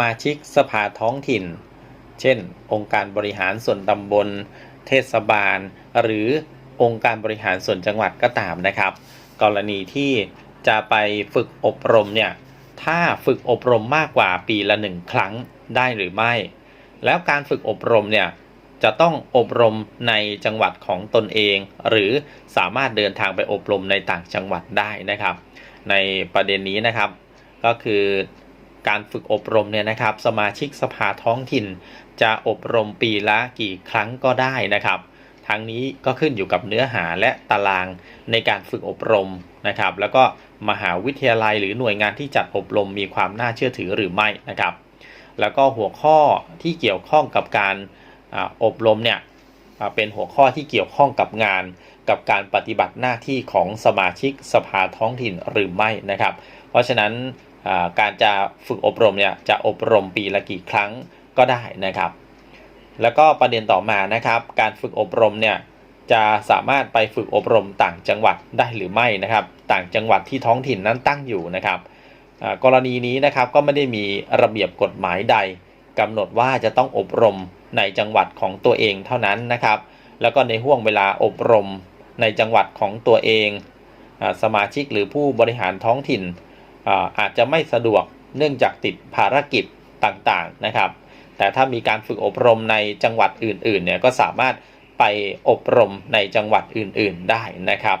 มาชิกสภาท้องถิ่น เช่น องค์การบริหารส่วนตำบล เทศบาล หรือองค์การบริหารส่วนจังหวัดก็ตามนะครับ กรณีที่จะไปฝึกอบรมเนี่ยถ้าฝึกอบรมมากกว่าปีละหนึ่งครั้งได้หรือไม่ แล้วการฝึกอบรมเนี่ยจะต้องอบรมในจังหวัดของตนเอง หรือสามารถเดินทางไปอบรมในต่างจังหวัดได้นะครับ ในประเด็นนี้นะครับ ก็คือ การฝึกอบรมเนี่ยนะครับ สมาชิกสภาท้องถิ่น จะอบรมปีละกี่ครั้งก็ได้นะครับทั้งนี้ก็ขึ้นอยู่กับเนื้อหาและตารางในการฝึกอบรมนะครับ แล้วก็มหาวิทยาลัยหรือหน่วยงานที่จัดอบรมมีความน่าเชื่อถือหรือไม่นะครับ แล้วก็หัวข้อที่เกี่ยวข้องกับการอบรมเนี่ยเป็นหัวข้อที่เกี่ยวข้องกับงาน กับการปฏิบัติหน้าที่ของสมาชิกสภาท้องถิ่นหรือไม่นะครับ เพราะฉะนั้น การจะฝึกอบรมเนี่ยจะอบรมปีละกี่ครั้งก็ได้นะครับ แล้วก็ประเด็นต่อมานะครับ การฝึกอบรมเนี่ยจะสามารถไปฝึกอบรมต่างจังหวัดได้หรือไม่นะครับ ต่างจังหวัดที่ท้องถิ่นนั้นตั้งอยู่นะครับกรณีนี้นะครับก็ไม่ได้มีระเบียบกฎหมายใดกำหนดว่าจะต้องอบรมในจังหวัดของตัวเองเท่านั้นนะครับ แล้วก็ในห่วงเวลาอบรมในจังหวัดของตัวเองอสมาชิกหรือผู้บริหารท้องถิ่น อาจจะไม่สะดวกเนื่องจากติดภารกิจต่างๆนะครับ แต่ถ้ามีการฝึกอบรมในจังหวัดอื่นๆเนี่ยก็สามารถไปอบรมในจังหวัดอื่นๆได้นะครับ